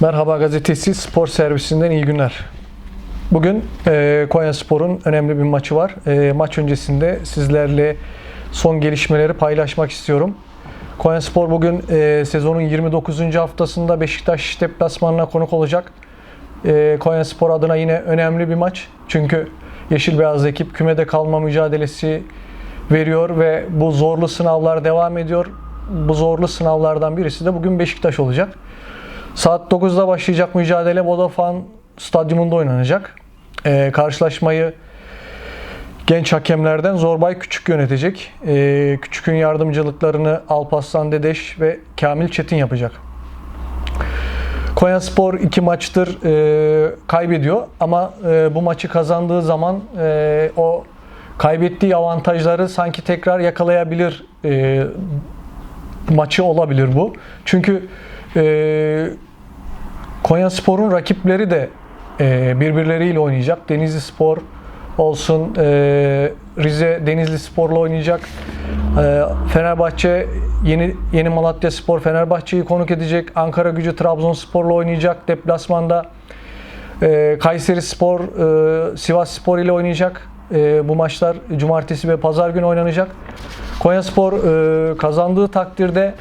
Merhaba Gazetesi Spor Servisinden iyi günler. Bugün e, Konya Spor'un önemli bir maçı var. E, maç öncesinde sizlerle son gelişmeleri paylaşmak istiyorum. Konya Spor bugün e, sezonun 29. haftasında Beşiktaş deplasmanına konuk olacak. E, Konya Spor adına yine önemli bir maç. Çünkü Yeşil Beyaz ekip kümede kalma mücadelesi veriyor ve bu zorlu sınavlar devam ediyor. Bu zorlu sınavlardan birisi de bugün Beşiktaş olacak. Saat 9'da başlayacak mücadele Vodafone Stadyumunda oynanacak. Ee, karşılaşmayı genç hakemlerden Zorbay Küçük yönetecek. Ee, Küçük'ün yardımcılıklarını Alparslan Dedeş ve Kamil Çetin yapacak. Konya Spor iki maçtır e, kaybediyor ama e, bu maçı kazandığı zaman e, o kaybettiği avantajları sanki tekrar yakalayabilir e, maçı olabilir bu. Çünkü e, Konya Spor'un rakipleri de e, birbirleriyle oynayacak. Denizli Spor olsun, e, Rize Denizli Spor'la oynayacak. E, Fenerbahçe yeni yeni Malatya Spor Fenerbahçe'yi konuk edecek. Ankara Gücü Trabzonspor'la oynayacak deplasmanda. E, Kayseri Spor e, Sivas Spor ile oynayacak. E, bu maçlar cumartesi ve pazar günü oynanacak. Konya Spor e, kazandığı takdirde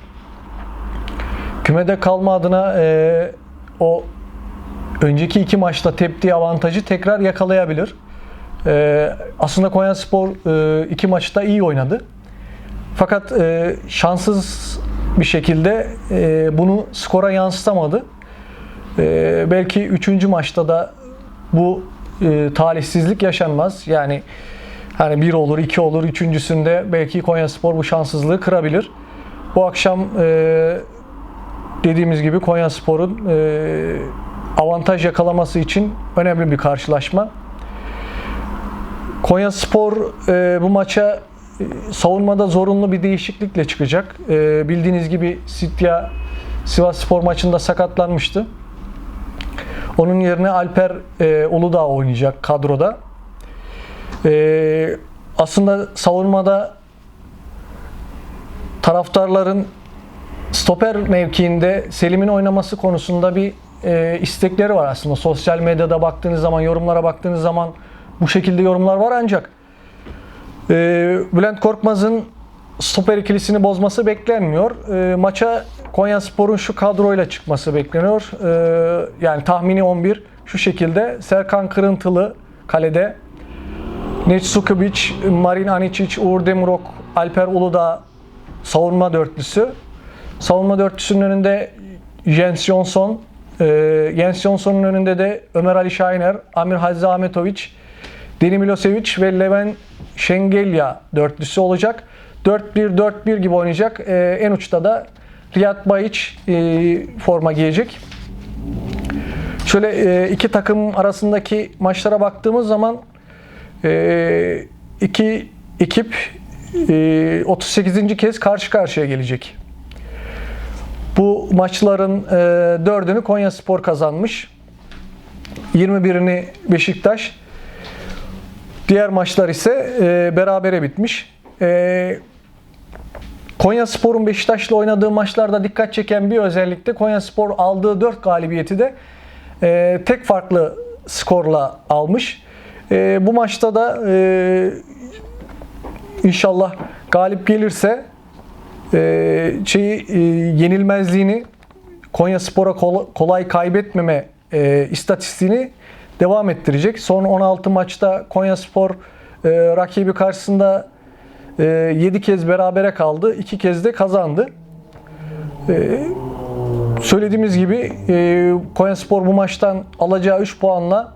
kümede kalma adına e, o önceki iki maçta teptiği avantajı tekrar yakalayabilir. E, aslında Konya Spor e, iki maçta iyi oynadı. Fakat e, şanssız bir şekilde e, bunu skora yansıtamadı. E, belki üçüncü maçta da bu e, talihsizlik yaşanmaz. Yani hani bir olur, iki olur, üçüncüsünde belki Konya Spor bu şanssızlığı kırabilir. Bu akşam e, dediğimiz gibi Konya Spor'un e, avantaj yakalaması için önemli bir karşılaşma. Konya Spor e, bu maça e, savunmada zorunlu bir değişiklikle çıkacak. E, bildiğiniz gibi Sitya Sivas Spor maçında sakatlanmıştı. Onun yerine Alper e, Uludağ oynayacak kadroda. E, aslında savunmada taraftarların stoper mevkiinde Selim'in oynaması konusunda bir e, istekleri var aslında. Sosyal medyada baktığınız zaman, yorumlara baktığınız zaman bu şekilde yorumlar var ancak e, Bülent Korkmaz'ın stoper ikilisini bozması beklenmiyor. E, maça Konya Spor'un şu kadroyla çıkması bekleniyor. E, yani tahmini 11 şu şekilde. Serkan Kırıntılı kalede. Netsukubic, Marin Anicic, Uğur Demirok, Alper Uludağ savunma dörtlüsü. Savunma dörtlüsünün önünde Jens Johnson, e, Jens Johnson'un önünde de Ömer Ali Şahiner, Amir Hazzi Ahmetoviç, Deni Milosevic ve Leven Şengelya dörtlüsü olacak. 4-1-4-1 gibi oynayacak. E, en uçta da Riyad Bayiç e, forma giyecek. Şöyle e, iki takım arasındaki maçlara baktığımız zaman e, iki ekip e, 38. kez karşı karşıya gelecek. Bu maçların e, dördünü Konya Spor kazanmış. 21'ini Beşiktaş. Diğer maçlar ise e, berabere bitmiş. E, Konya Spor'un Beşiktaş'la oynadığı maçlarda dikkat çeken bir özellik de Konya Spor aldığı 4 galibiyeti de e, tek farklı skorla almış. E, bu maçta da e, inşallah galip gelirse e, şeyi e, yenilmezliğini Konya Spor'a kol- kolay kaybetmeme e, istatistiğini devam ettirecek. Son 16 maçta Konya Spor e, rakibi karşısında e, 7 kez berabere kaldı. 2 kez de kazandı. E, söylediğimiz gibi e, Konya Spor bu maçtan alacağı 3 puanla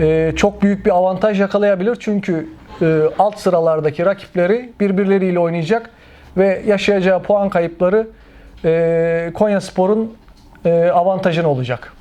e, çok büyük bir avantaj yakalayabilir. Çünkü e, alt sıralardaki rakipleri birbirleriyle oynayacak ve yaşayacağı puan kayıpları e, Konya Spor'un e, avantajına olacak.